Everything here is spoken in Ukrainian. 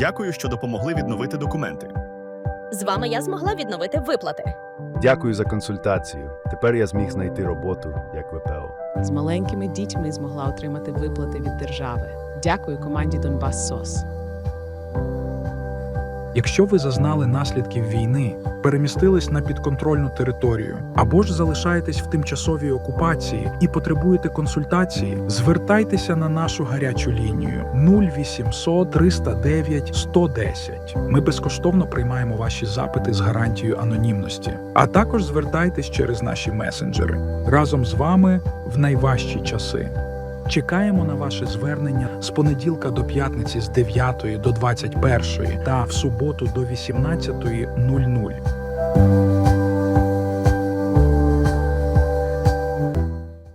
Дякую, що допомогли відновити документи. З вами я змогла відновити виплати. Дякую за консультацію. Тепер я зміг знайти роботу як ВПО. З маленькими дітьми змогла отримати виплати від держави. Дякую команді Донбас СОС. Якщо ви зазнали наслідків війни, перемістились на підконтрольну територію або ж залишаєтесь в тимчасовій окупації і потребуєте консультації, звертайтеся на нашу гарячу лінію 0800 309 110. Ми безкоштовно приймаємо ваші запити з гарантією анонімності. А також звертайтесь через наші месенджери разом з вами в найважчі часи. Чекаємо на ваше звернення з понеділка до п'ятниці з 9 до 21 та в суботу до 18.00.